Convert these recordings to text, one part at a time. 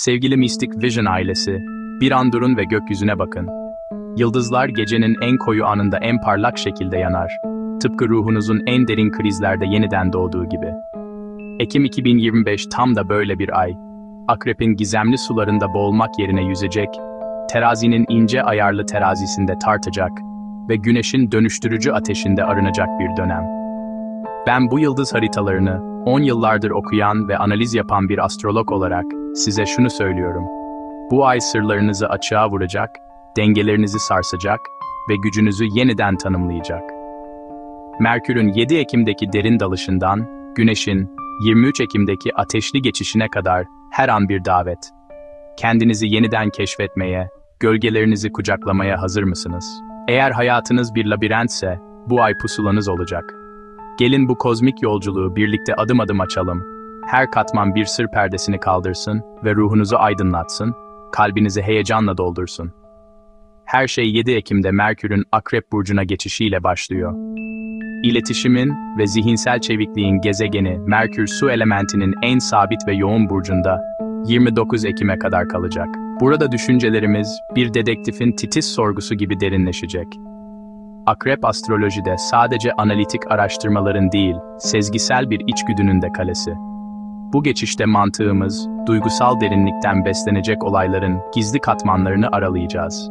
Sevgili Mystic Vision ailesi, bir an durun ve gökyüzüne bakın. Yıldızlar gecenin en koyu anında en parlak şekilde yanar. Tıpkı ruhunuzun en derin krizlerde yeniden doğduğu gibi. Ekim 2025 tam da böyle bir ay. Akrep'in gizemli sularında boğulmak yerine yüzecek, terazinin ince ayarlı terazisinde tartacak ve güneşin dönüştürücü ateşinde arınacak bir dönem. Ben bu yıldız haritalarını 10 yıllardır okuyan ve analiz yapan bir astrolog olarak size şunu söylüyorum. Bu ay sırlarınızı açığa vuracak, dengelerinizi sarsacak ve gücünüzü yeniden tanımlayacak. Merkür'ün 7 Ekim'deki derin dalışından, Güneş'in 23 Ekim'deki ateşli geçişine kadar her an bir davet. Kendinizi yeniden keşfetmeye, gölgelerinizi kucaklamaya hazır mısınız? Eğer hayatınız bir labirentse, bu ay pusulanız olacak. Gelin bu kozmik yolculuğu birlikte adım adım açalım. Her katman bir sır perdesini kaldırsın ve ruhunuzu aydınlatsın, kalbinizi heyecanla doldursun. Her şey 7 Ekim'de Merkür'ün Akrep Burcu'na geçişiyle başlıyor. İletişimin ve zihinsel çevikliğin gezegeni Merkür su elementinin en sabit ve yoğun burcunda 29 Ekim'e kadar kalacak. Burada düşüncelerimiz bir dedektifin titiz sorgusu gibi derinleşecek. Akrep astrolojide sadece analitik araştırmaların değil, sezgisel bir içgüdünün de kalesi. Bu geçişte mantığımız, duygusal derinlikten beslenecek olayların gizli katmanlarını aralayacağız.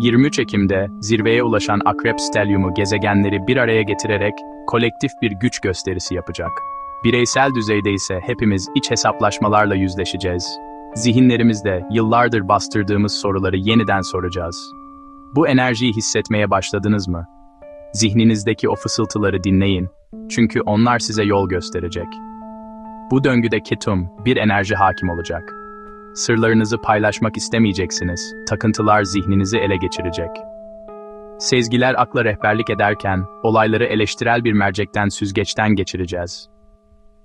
23 Ekim'de zirveye ulaşan Akrep Stelyumu gezegenleri bir araya getirerek kolektif bir güç gösterisi yapacak. Bireysel düzeyde ise hepimiz iç hesaplaşmalarla yüzleşeceğiz. Zihinlerimizde yıllardır bastırdığımız soruları yeniden soracağız. Bu enerjiyi hissetmeye başladınız mı? Zihninizdeki o fısıltıları dinleyin. Çünkü onlar size yol gösterecek. Bu döngüde ketum, bir enerji hakim olacak. Sırlarınızı paylaşmak istemeyeceksiniz. Takıntılar zihninizi ele geçirecek. Sezgiler akla rehberlik ederken, olayları eleştirel bir mercekten süzgeçten geçireceğiz.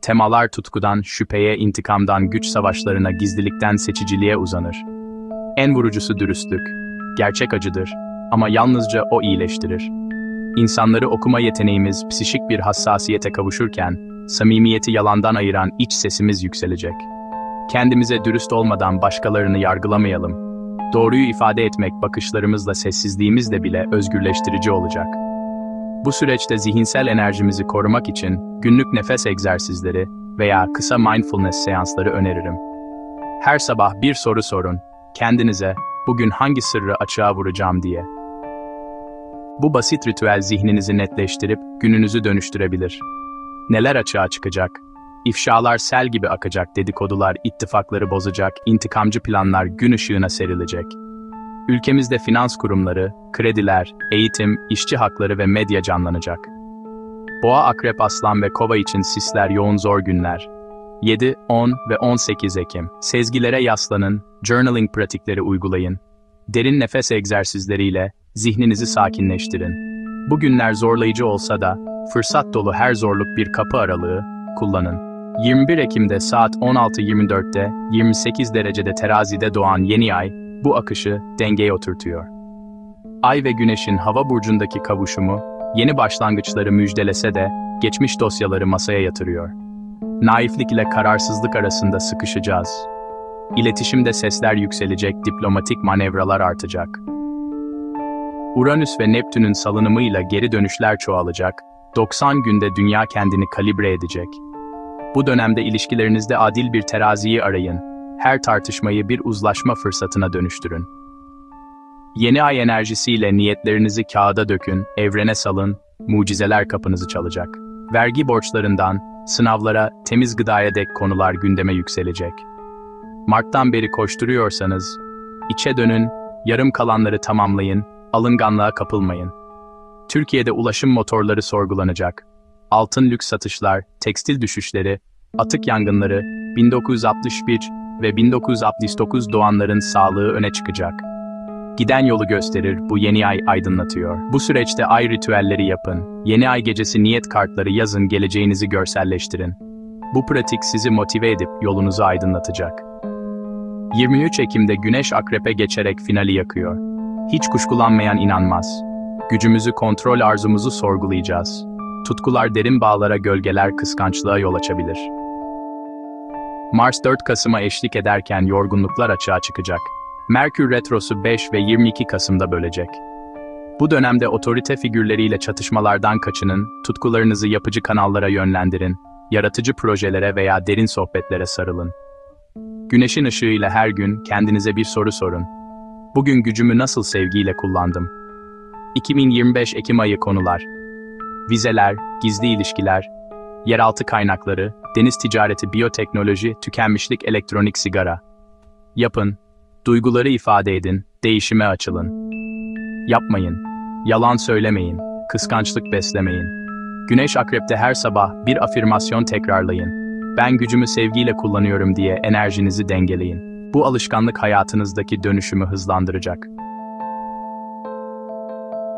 Temalar tutkudan, şüpheye, intikamdan, güç savaşlarına, gizlilikten seçiciliğe uzanır. En vurucusu dürüstlük. Gerçek acıdır ama yalnızca o iyileştirir. İnsanları okuma yeteneğimiz psişik bir hassasiyete kavuşurken, samimiyeti yalandan ayıran iç sesimiz yükselecek. Kendimize dürüst olmadan başkalarını yargılamayalım. Doğruyu ifade etmek bakışlarımızla sessizliğimizle bile özgürleştirici olacak. Bu süreçte zihinsel enerjimizi korumak için günlük nefes egzersizleri veya kısa mindfulness seansları öneririm. Her sabah bir soru sorun, kendinize bugün hangi sırrı açığa vuracağım diye. Bu basit ritüel zihninizi netleştirip gününüzü dönüştürebilir. Neler açığa çıkacak? İfşalar sel gibi akacak, dedikodular ittifakları bozacak, intikamcı planlar gün ışığına serilecek. Ülkemizde finans kurumları, krediler, eğitim, işçi hakları ve medya canlanacak. Boğa, Akrep, Aslan ve Kova için sisler yoğun zor günler. 7, 10 ve 18 Ekim. Sezgilere yaslanın, journaling pratikleri uygulayın. Derin nefes egzersizleriyle zihninizi sakinleştirin. Bu günler zorlayıcı olsa da, fırsat dolu her zorluk bir kapı aralığı, kullanın. 21 Ekim'de saat 16.24'te 28 derecede terazide doğan yeni ay, bu akışı dengeye oturtuyor. Ay ve Güneş'in hava burcundaki kavuşumu, yeni başlangıçları müjdelese de, geçmiş dosyaları masaya yatırıyor. Naiflik ile kararsızlık arasında sıkışacağız. İletişimde sesler yükselecek, diplomatik manevralar artacak. Uranüs ve Neptün'ün salınımıyla geri dönüşler çoğalacak, 90 günde dünya kendini kalibre edecek. Bu dönemde ilişkilerinizde adil bir teraziyi arayın, her tartışmayı bir uzlaşma fırsatına dönüştürün. Yeni ay enerjisiyle niyetlerinizi kağıda dökün, evrene salın, mucizeler kapınızı çalacak. Vergi borçlarından, sınavlara, temiz gıdaya dek konular gündeme yükselecek. Mart'tan beri koşturuyorsanız, içe dönün, yarım kalanları tamamlayın, alınganlığa kapılmayın. Türkiye'de ulaşım motorları sorgulanacak. Altın lüks satışlar, tekstil düşüşleri, atık yangınları, 1961 ve 1969 doğanların sağlığı öne çıkacak. Giden yolu gösterir, bu yeni ay aydınlatıyor. Bu süreçte ay ritüelleri yapın, yeni ay gecesi niyet kartları yazın, geleceğinizi görselleştirin. Bu pratik sizi motive edip yolunuzu aydınlatacak. 23 Ekim'de Güneş Akrep'e geçerek finali yakıyor. Hiç kuşkulanmayan inanmaz. Gücümüzü kontrol arzumuzu sorgulayacağız. Tutkular derin bağlara gölgeler kıskançlığa yol açabilir. Mars 4 Kasım'a eşlik ederken yorgunluklar açığa çıkacak. Merkür Retrosu 5 ve 22 Kasım'da bölecek. Bu dönemde otorite figürleriyle çatışmalardan kaçının, tutkularınızı yapıcı kanallara yönlendirin, yaratıcı projelere veya derin sohbetlere sarılın. Güneşin ışığıyla her gün kendinize bir soru sorun. Bugün gücümü nasıl sevgiyle kullandım? 2025 Ekim ayı konular. Vizeler, gizli ilişkiler, yeraltı kaynakları, deniz ticareti, biyoteknoloji, tükenmişlik, elektronik sigara. Yapın, duyguları ifade edin, değişime açılın. Yapmayın, yalan söylemeyin, kıskançlık beslemeyin. Güneş akrepte her sabah bir afirmasyon tekrarlayın. Ben gücümü sevgiyle kullanıyorum diye enerjinizi dengeleyin. Bu alışkanlık hayatınızdaki dönüşümü hızlandıracak.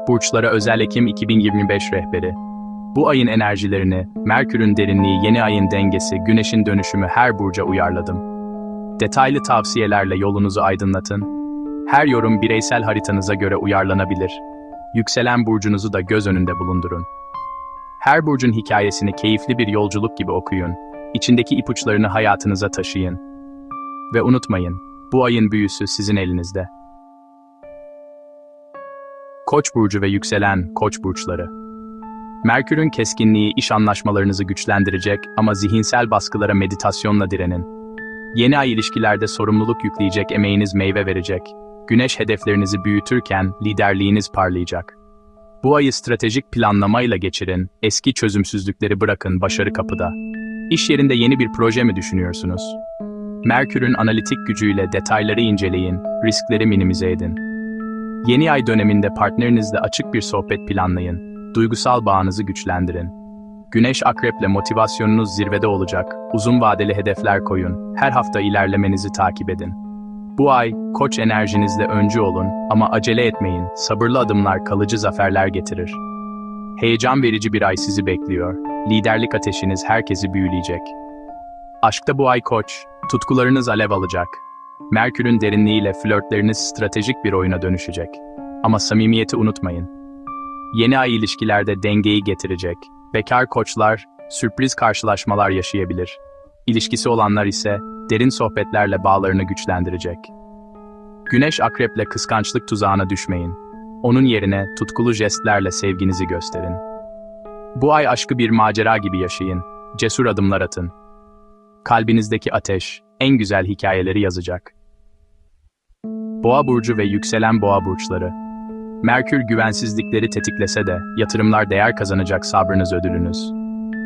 Burçlara özel Ekim 2025 rehberi. Bu ayın enerjilerini, Merkür'ün derinliği, yeni ayın dengesi, güneşin dönüşümü her burca uyarladım. Detaylı tavsiyelerle yolunuzu aydınlatın. Her yorum bireysel haritanıza göre uyarlanabilir. Yükselen burcunuzu da göz önünde bulundurun. Her burcun hikayesini keyifli bir yolculuk gibi okuyun. İçindeki ipuçlarını hayatınıza taşıyın. Ve unutmayın, bu ayın büyüsü sizin elinizde. Koç burcu ve yükselen Koç burçları. Merkür'ün keskinliği iş anlaşmalarınızı güçlendirecek ama zihinsel baskılara meditasyonla direnin. Yeni ay ilişkilerde sorumluluk yükleyecek emeğiniz meyve verecek. Güneş hedeflerinizi büyütürken liderliğiniz parlayacak. Bu ayı stratejik planlamayla geçirin, eski çözümsüzlükleri bırakın başarı kapıda. İş yerinde yeni bir proje mi düşünüyorsunuz? Merkür'ün analitik gücüyle detayları inceleyin, riskleri minimize edin. Yeni ay döneminde partnerinizle açık bir sohbet planlayın, duygusal bağınızı güçlendirin. Güneş akreple motivasyonunuz zirvede olacak, uzun vadeli hedefler koyun, her hafta ilerlemenizi takip edin. Bu ay, koç enerjinizle öncü olun ama acele etmeyin, sabırlı adımlar kalıcı zaferler getirir. Heyecan verici bir ay sizi bekliyor, liderlik ateşiniz herkesi büyüleyecek. Aşkta bu ay koç, tutkularınız alev alacak. Merkür'ün derinliğiyle flörtleriniz stratejik bir oyuna dönüşecek. Ama samimiyeti unutmayın. Yeni ay ilişkilerde dengeyi getirecek. Bekar koçlar sürpriz karşılaşmalar yaşayabilir. İlişkisi olanlar ise derin sohbetlerle bağlarını güçlendirecek. Güneş akreple kıskançlık tuzağına düşmeyin. Onun yerine tutkulu jestlerle sevginizi gösterin. Bu ay aşkı bir macera gibi yaşayın. Cesur adımlar atın. Kalbinizdeki ateş en güzel hikayeleri yazacak. Boğa burcu ve yükselen boğa burçları. Merkür güvensizlikleri tetiklese de yatırımlar değer kazanacak sabrınız ödülünüz.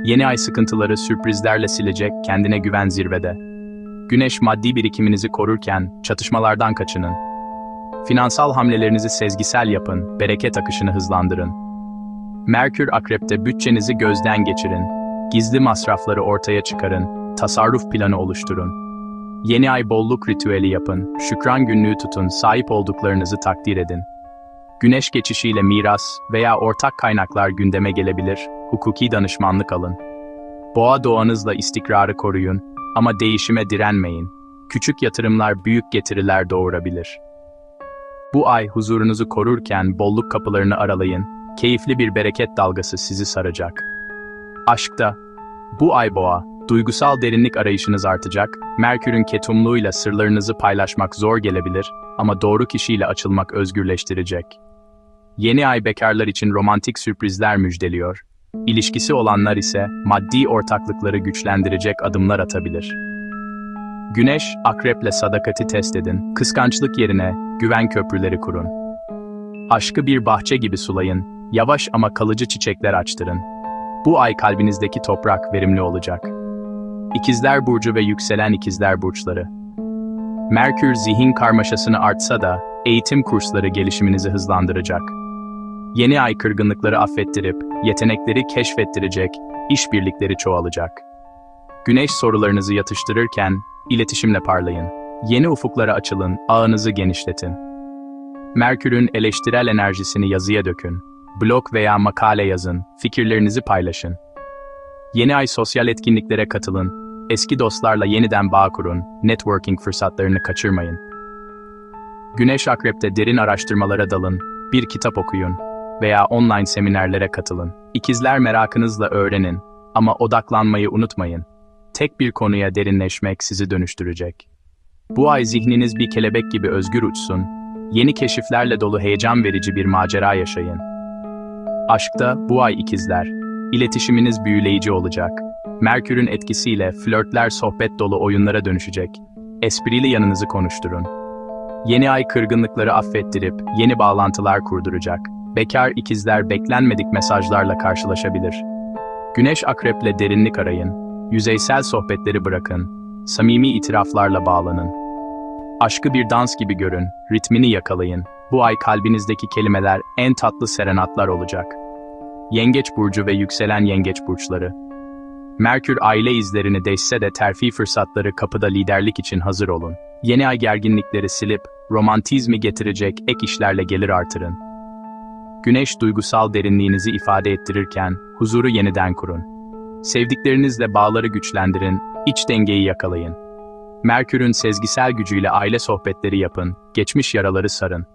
Yeni ay sıkıntıları sürprizlerle silecek, kendine güven zirvede. Güneş maddi birikiminizi korurken çatışmalardan kaçının. Finansal hamlelerinizi sezgisel yapın, bereket akışını hızlandırın. Merkür akrepte bütçenizi gözden geçirin. Gizli masrafları ortaya çıkarın, tasarruf planı oluşturun. Yeni ay bolluk ritüeli yapın, şükran günlüğü tutun, sahip olduklarınızı takdir edin. Güneş geçişiyle miras veya ortak kaynaklar gündeme gelebilir, hukuki danışmanlık alın. Boğa doğanızla istikrarı koruyun ama değişime direnmeyin. Küçük yatırımlar büyük getiriler doğurabilir. Bu ay huzurunuzu korurken bolluk kapılarını aralayın, keyifli bir bereket dalgası sizi saracak. Aşkta, bu ay boğa, duygusal derinlik arayışınız artacak, Merkür'ün ketumluğuyla sırlarınızı paylaşmak zor gelebilir ama doğru kişiyle açılmak özgürleştirecek. Yeni ay bekarlar için romantik sürprizler müjdeliyor. İlişkisi olanlar ise maddi ortaklıkları güçlendirecek adımlar atabilir. Güneş, akreple sadakati test edin, kıskançlık yerine güven köprüleri kurun. Aşkı bir bahçe gibi sulayın, yavaş ama kalıcı çiçekler açtırın. Bu ay kalbinizdeki toprak verimli olacak. İkizler Burcu ve yükselen ikizler burçları. Merkür zihin karmaşasını artsa da eğitim kursları gelişiminizi hızlandıracak. Yeni ay kırgınlıkları affettirip, yetenekleri keşfettirecek, işbirlikleri çoğalacak. Güneş sorularınızı yatıştırırken, iletişimle parlayın. Yeni ufuklara açılın, ağınızı genişletin. Merkür'ün eleştirel enerjisini yazıya dökün. Blog veya makale yazın, fikirlerinizi paylaşın. Yeni ay sosyal etkinliklere katılın, eski dostlarla yeniden bağ kurun, networking fırsatlarını kaçırmayın. Güneş Akrep'te derin araştırmalara dalın, bir kitap okuyun veya online seminerlere katılın. İkizler merakınızla öğrenin ama odaklanmayı unutmayın. tek bir konuya derinleşmek sizi dönüştürecek. Bu ay zihniniz bir kelebek gibi özgür uçsun, yeni keşiflerle dolu heyecan verici bir macera yaşayın. Aşkta bu ay ikizler, iletişiminiz büyüleyici olacak. Merkür'ün etkisiyle flörtler sohbet dolu oyunlara dönüşecek. Esprili yanınızı konuşturun. Yeni ay kırgınlıkları affettirip yeni bağlantılar kurduracak. Bekar ikizler beklenmedik mesajlarla karşılaşabilir. Güneş akreple derinlik arayın. Yüzeysel sohbetleri bırakın. Samimi itiraflarla bağlanın. Aşkı bir dans gibi görün, ritmini yakalayın. Bu ay kalbinizdeki kelimeler en tatlı serenatlar olacak. Yengeç burcu ve yükselen yengeç burçları. Merkür aile izlerini deşse de terfi fırsatları kapıda liderlik için hazır olun. Yeni ay gerginlikleri silip romantizmi getirecek ek işlerle gelir artırın. Güneş duygusal derinliğinizi ifade ettirirken huzuru yeniden kurun. Sevdiklerinizle bağları güçlendirin, iç dengeyi yakalayın. Merkür'ün sezgisel gücüyle aile sohbetleri yapın, geçmiş yaraları sarın.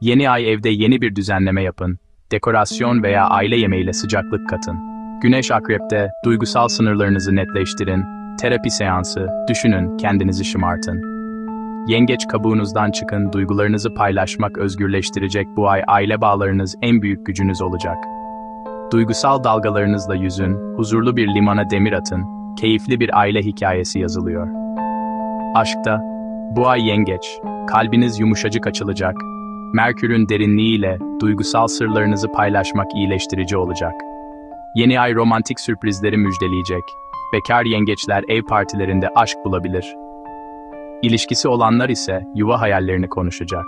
Yeni ay evde yeni bir düzenleme yapın, dekorasyon veya aile yemeğiyle sıcaklık katın. Güneş akrepte duygusal sınırlarınızı netleştirin, terapi seansı, düşünün, kendinizi şımartın. Yengeç kabuğunuzdan çıkın, duygularınızı paylaşmak özgürleştirecek bu ay aile bağlarınız en büyük gücünüz olacak. Duygusal dalgalarınızla yüzün, huzurlu bir limana demir atın, keyifli bir aile hikayesi yazılıyor. Aşkta, bu ay yengeç, kalbiniz yumuşacık açılacak, Merkür'ün derinliğiyle duygusal sırlarınızı paylaşmak iyileştirici olacak. Yeni ay romantik sürprizleri müjdeleyecek. Bekar yengeçler ev partilerinde aşk bulabilir. İlişkisi olanlar ise yuva hayallerini konuşacak.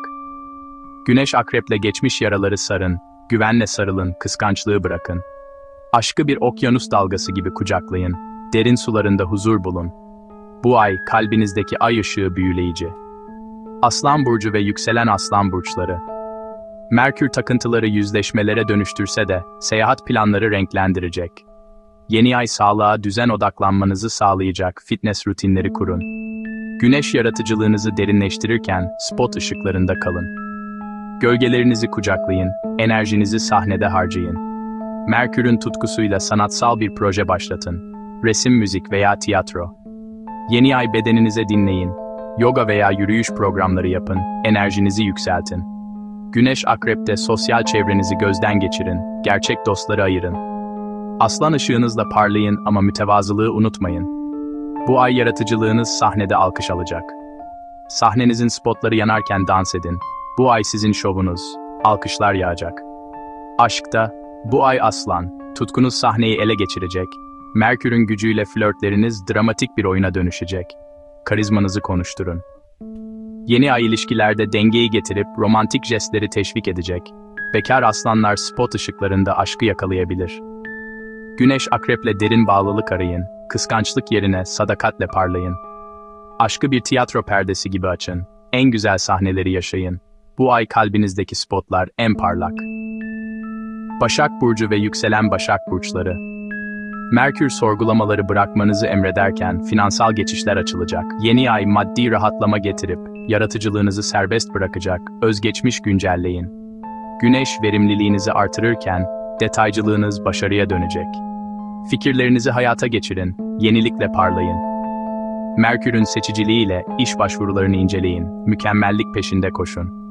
Güneş akreple geçmiş yaraları sarın, güvenle sarılın, kıskançlığı bırakın. Aşkı bir okyanus dalgası gibi kucaklayın, derin sularında huzur bulun. Bu ay kalbinizdeki ay ışığı büyüleyici. Aslan burcu ve yükselen aslan burçları. Merkür takıntıları yüzleşmelere dönüştürse de seyahat planları renklendirecek. Yeni ay sağlığa düzen odaklanmanızı sağlayacak fitness rutinleri kurun. Güneş yaratıcılığınızı derinleştirirken spot ışıklarında kalın. Gölgelerinizi kucaklayın, enerjinizi sahnede harcayın. Merkür'ün tutkusuyla sanatsal bir proje başlatın. Resim, müzik veya tiyatro. Yeni ay bedeninize dinleyin. Yoga veya yürüyüş programları yapın, enerjinizi yükseltin. Güneş akrepte sosyal çevrenizi gözden geçirin, gerçek dostları ayırın. Aslan ışığınızla parlayın ama mütevazılığı unutmayın. Bu ay yaratıcılığınız sahnede alkış alacak. Sahnenizin spotları yanarken dans edin. Bu ay sizin şovunuz. Alkışlar yağacak. Aşkta, bu ay aslan, tutkunuz sahneyi ele geçirecek. Merkür'ün gücüyle flörtleriniz dramatik bir oyuna dönüşecek. Karizmanızı konuşturun. Yeni ay ilişkilerde dengeyi getirip romantik jestleri teşvik edecek. Bekar aslanlar spot ışıklarında aşkı yakalayabilir. Güneş akreple derin bağlılık arayın, kıskançlık yerine sadakatle parlayın. Aşkı bir tiyatro perdesi gibi açın, en güzel sahneleri yaşayın. Bu ay kalbinizdeki spotlar en parlak. Başak Burcu ve yükselen Başak Burçları. Merkür sorgulamaları bırakmanızı emrederken finansal geçişler açılacak. Yeni ay maddi rahatlama getirip yaratıcılığınızı serbest bırakacak, özgeçmiş güncelleyin. Güneş verimliliğinizi artırırken detaycılığınız başarıya dönecek. Fikirlerinizi hayata geçirin, yenilikle parlayın. Merkür'ün seçiciliğiyle iş başvurularını inceleyin, mükemmellik peşinde koşun.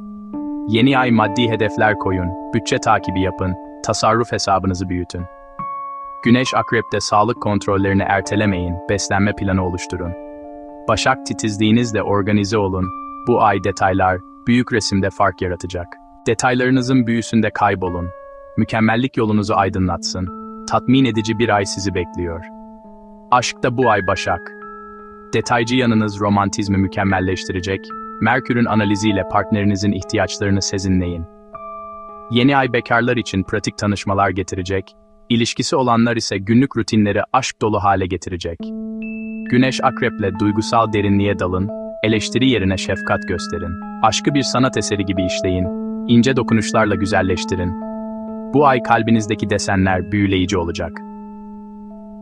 Yeni ay maddi hedefler koyun, bütçe takibi yapın, tasarruf hesabınızı büyütün. Güneş akrepte sağlık kontrollerini ertelemeyin, beslenme planı oluşturun. Başak titizliğinizle organize olun, bu ay detaylar büyük resimde fark yaratacak. Detaylarınızın büyüsünde kaybolun, mükemmellik yolunuzu aydınlatsın, tatmin edici bir ay sizi bekliyor. Aşkta bu ay Başak. Detaycı yanınız romantizmi mükemmelleştirecek, Merkür'ün analiziyle partnerinizin ihtiyaçlarını sezinleyin. Yeni ay bekarlar için pratik tanışmalar getirecek, ilişkisi olanlar ise günlük rutinleri aşk dolu hale getirecek. Güneş akreple duygusal derinliğe dalın, eleştiri yerine şefkat gösterin. Aşkı bir sanat eseri gibi işleyin, ince dokunuşlarla güzelleştirin. Bu ay kalbinizdeki desenler büyüleyici olacak.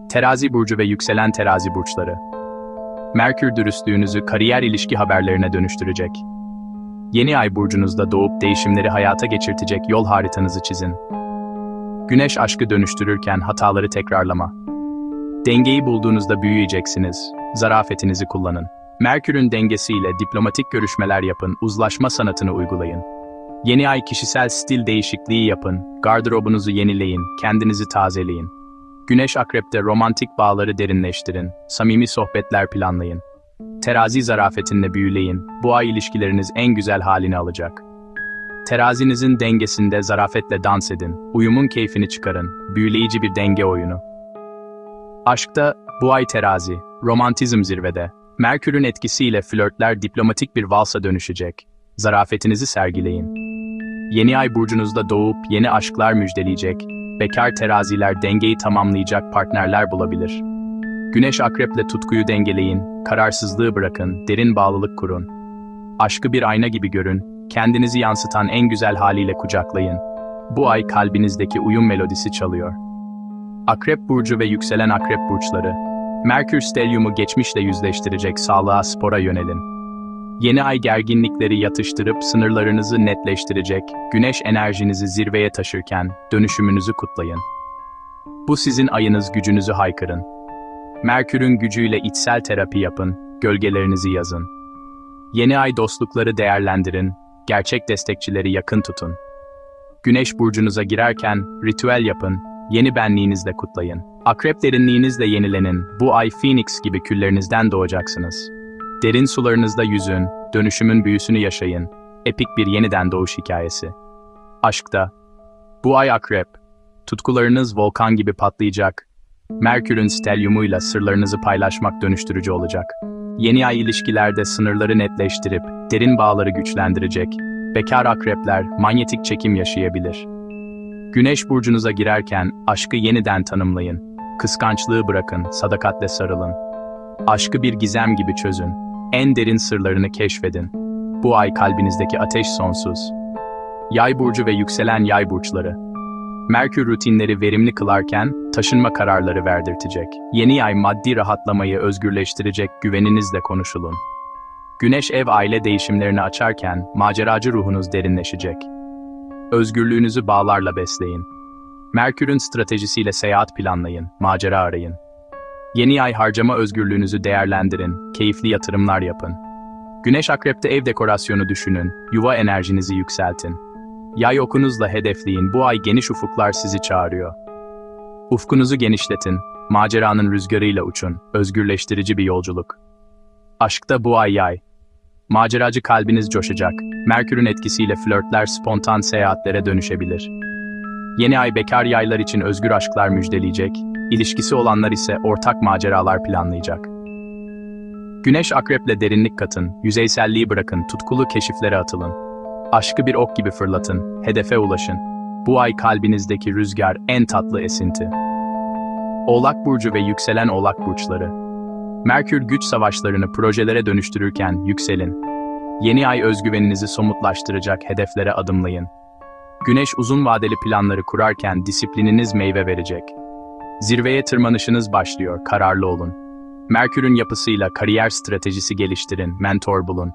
Terazi burcu ve yükselen terazi burçları. Merkür dürüstlüğünüzü kariyer ilişki haberlerine dönüştürecek. Yeni ay burcunuzda doğup değişimleri hayata geçirtecek yol haritanızı çizin. Güneş aşkı dönüştürürken hataları tekrarlama. Dengeyi bulduğunuzda büyüyeceksiniz. Zarafetinizi kullanın. Merkür'ün dengesiyle diplomatik görüşmeler yapın, uzlaşma sanatını uygulayın. Yeni ay kişisel stil değişikliği yapın, gardırobunuzu yenileyin, kendinizi tazeleyin. Güneş akrepte romantik bağları derinleştirin, samimi sohbetler planlayın. Terazi zarafetinle büyüleyin, bu ay ilişkileriniz en güzel halini alacak. Terazinizin dengesinde zarafetle dans edin, uyumun keyfini çıkarın, büyüleyici bir denge oyunu. Aşkta bu ay terazi, romantizm zirvede. Merkür'ün etkisiyle flörtler diplomatik bir valsa dönüşecek. Zarafetinizi sergileyin. Yeni ay burcunuzda doğup yeni aşklar müjdeleyecek. Bekar teraziler dengeyi tamamlayacak partnerler bulabilir. Güneş akreple tutkuyu dengeleyin, kararsızlığı bırakın, derin bağlılık kurun. Aşkı bir ayna gibi görün, kendinizi yansıtan en güzel haliyle kucaklayın. Bu ay kalbinizdeki uyum melodisi çalıyor. Akrep burcu ve yükselen akrep burçları. Merkür stelyumu geçmişle yüzleştirecek sağlığa spora yönelin. Yeni ay gerginlikleri yatıştırıp sınırlarınızı netleştirecek, güneş enerjinizi zirveye taşırken dönüşümünüzü kutlayın. Bu sizin ayınız gücünüzü haykırın. Merkür'ün gücüyle içsel terapi yapın, gölgelerinizi yazın. Yeni ay dostlukları değerlendirin, gerçek destekçileri yakın tutun. Güneş burcunuza girerken ritüel yapın, yeni benliğinizle kutlayın. Akrep derinliğinizle yenilenin, bu ay Phoenix gibi küllerinizden doğacaksınız. Derin sularınızda yüzün, dönüşümün büyüsünü yaşayın. Epik bir yeniden doğuş hikayesi. Aşkta. Bu ay akrep. Tutkularınız volkan gibi patlayacak. Merkür'ün stelyumuyla sırlarınızı paylaşmak dönüştürücü olacak. Yeni ay ilişkilerde sınırları netleştirip derin bağları güçlendirecek. Bekar akrepler manyetik çekim yaşayabilir. Güneş burcunuza girerken aşkı yeniden tanımlayın. Kıskançlığı bırakın, sadakatle sarılın. Aşkı bir gizem gibi çözün. En derin sırlarını keşfedin. Bu ay kalbinizdeki ateş sonsuz. Yay burcu ve yükselen yay burçları. Merkür rutinleri verimli kılarken taşınma kararları verdirtecek. Yeni ay maddi rahatlamayı özgürleştirecek güveninizle konuşulun. Güneş ev aile değişimlerini açarken maceracı ruhunuz derinleşecek. Özgürlüğünüzü bağlarla besleyin. Merkür'ün stratejisiyle seyahat planlayın, macera arayın. Yeni ay harcama özgürlüğünüzü değerlendirin, keyifli yatırımlar yapın. Güneş akrepte ev dekorasyonu düşünün, yuva enerjinizi yükseltin. Yay okunuzla hedefleyin, bu ay geniş ufuklar sizi çağırıyor. Ufkunuzu genişletin, maceranın rüzgarıyla uçun, özgürleştirici bir yolculuk. Aşkta bu ay yay. Maceracı kalbiniz coşacak, Merkür'ün etkisiyle flörtler spontan seyahatlere dönüşebilir. Yeni ay bekar yaylar için özgür aşklar müjdeleyecek, ilişkisi olanlar ise ortak maceralar planlayacak. Güneş akreple derinlik katın, yüzeyselliği bırakın, tutkulu keşiflere atılın. Aşkı bir ok gibi fırlatın, hedefe ulaşın. Bu ay kalbinizdeki rüzgar en tatlı esinti. Oğlak Burcu ve yükselen Oğlak Burçları. Merkür güç savaşlarını projelere dönüştürürken yükselin. Yeni ay özgüveninizi somutlaştıracak hedeflere adımlayın. Güneş uzun vadeli planları kurarken disiplininiz meyve verecek. Zirveye tırmanışınız başlıyor, kararlı olun. Merkür'ün yapısıyla kariyer stratejisi geliştirin, mentor bulun.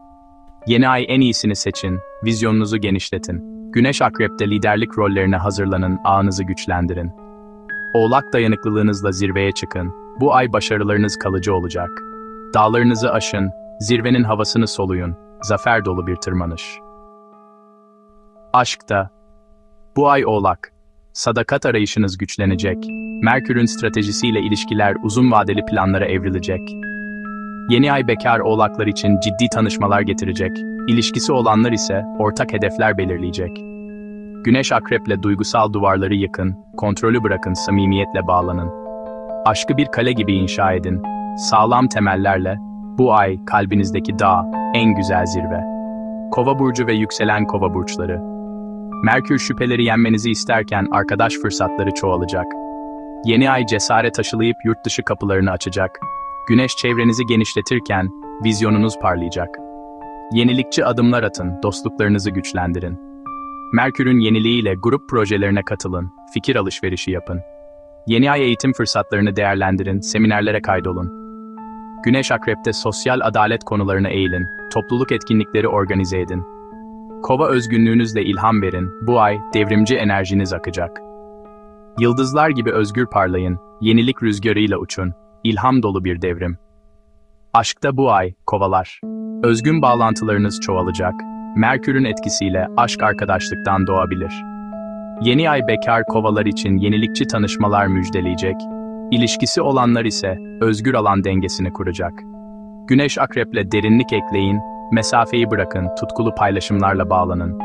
Yeni ay en iyisini seçin, vizyonunuzu genişletin. Güneş akrepte liderlik rollerine hazırlanın, ağınızı güçlendirin. Oğlak dayanıklılığınızla zirveye çıkın. Bu ay başarılarınız kalıcı olacak. Dağlarınızı aşın, zirvenin havasını soluyun. Zafer dolu bir tırmanış. Aşkta. Bu ay Oğlak. Sadakat arayışınız güçlenecek. Merkür'ün stratejisiyle ilişkiler uzun vadeli planlara evrilecek. Yeni ay bekar oğlaklar için ciddi tanışmalar getirecek. İlişkisi olanlar ise ortak hedefler belirleyecek. Güneş akreple duygusal duvarları yıkın, kontrolü bırakın, samimiyetle bağlanın. Aşkı bir kale gibi inşa edin. Sağlam temellerle bu ay kalbinizdeki dağ en güzel zirve. Kova burcu ve yükselen kova burçları. Merkür şüpheleri yenmenizi isterken arkadaş fırsatları çoğalacak. Yeni ay cesaret aşılayıp yurt dışı kapılarını açacak. Güneş çevrenizi genişletirken vizyonunuz parlayacak. Yenilikçi adımlar atın, dostluklarınızı güçlendirin. Merkür'ün yeniliğiyle grup projelerine katılın, fikir alışverişi yapın. Yeni ay eğitim fırsatlarını değerlendirin, seminerlere kaydolun. Güneş Akrep'te sosyal adalet konularına eğilin, topluluk etkinlikleri organize edin. Kova özgünlüğünüzle ilham verin, bu ay devrimci enerjiniz akacak. Yıldızlar gibi özgür parlayın, yenilik rüzgarıyla uçun, ilham dolu bir devrim. Aşkta bu ay, kovalar. Özgün bağlantılarınız çoğalacak, Merkür'ün etkisiyle aşk arkadaşlıktan doğabilir. Yeni ay bekar kovalar için yenilikçi tanışmalar müjdeleyecek, ilişkisi olanlar ise özgür alan dengesini kuracak. Güneş akreple derinlik ekleyin, mesafeyi bırakın, tutkulu paylaşımlarla bağlanın.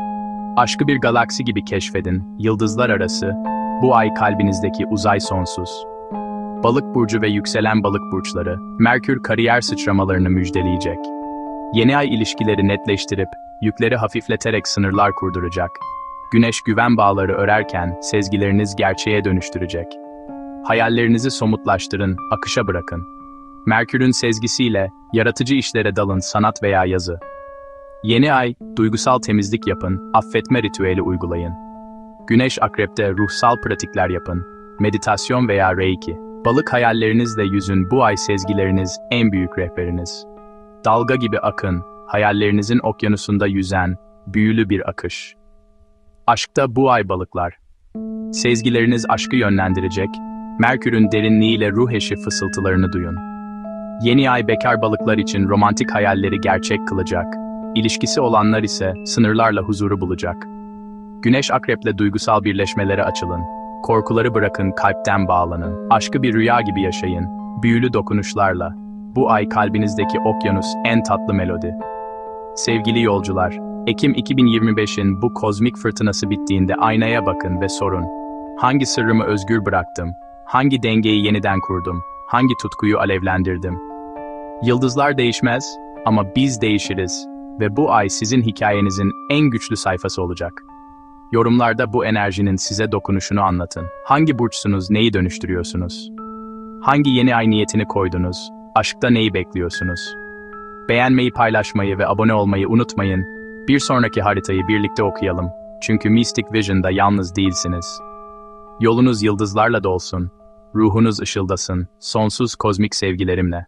Aşkı bir galaksi gibi keşfedin, yıldızlar arası, bu ay kalbinizdeki uzay sonsuz. Balık burcu ve yükselen balık burçları, Merkür kariyer sıçramalarını müjdeleyecek. Yeni ay ilişkileri netleştirip, yükleri hafifleterek sınırlar kurduracak. Güneş güven bağları örerken sezgileriniz gerçeğe dönüştürecek. Hayallerinizi somutlaştırın, akışa bırakın. Merkür'ün sezgisiyle yaratıcı işlere dalın sanat veya yazı. Yeni ay, duygusal temizlik yapın, affetme ritüeli uygulayın. Güneş akrepte ruhsal pratikler yapın, meditasyon veya reiki. Balık hayallerinizle yüzün bu ay sezgileriniz en büyük rehberiniz. Dalga gibi akın, hayallerinizin okyanusunda yüzen, büyülü bir akış. Aşkta bu ay balıklar. Sezgileriniz aşkı yönlendirecek, Merkür'ün derinliğiyle ruh eşi fısıltılarını duyun. Yeni ay bekar balıklar için romantik hayalleri gerçek kılacak, ilişkisi olanlar ise sınırlarla huzuru bulacak. Güneş akreple duygusal birleşmelere açılın, korkuları bırakın kalpten bağlanın, aşkı bir rüya gibi yaşayın, büyülü dokunuşlarla. Bu ay kalbinizdeki okyanus en tatlı melodi. Sevgili yolcular, Ekim 2025'in bu kozmik fırtınası bittiğinde aynaya bakın ve sorun. Hangi sırrımı özgür bıraktım? Hangi dengeyi yeniden kurdum? Hangi tutkuyu alevlendirdim? Yıldızlar değişmez ama biz değişiriz ve bu ay sizin hikayenizin en güçlü sayfası olacak. Yorumlarda bu enerjinin size dokunuşunu anlatın. Hangi burçsunuz, neyi dönüştürüyorsunuz? Hangi yeni ay niyetini koydunuz? Aşkta neyi bekliyorsunuz? Beğenmeyi, paylaşmayı ve abone olmayı unutmayın. Bir sonraki haritayı birlikte okuyalım. Çünkü Mystic Vision'da yalnız değilsiniz. Yolunuz yıldızlarla dolsun, ruhunuz ışıldasın, sonsuz kozmik sevgilerimle.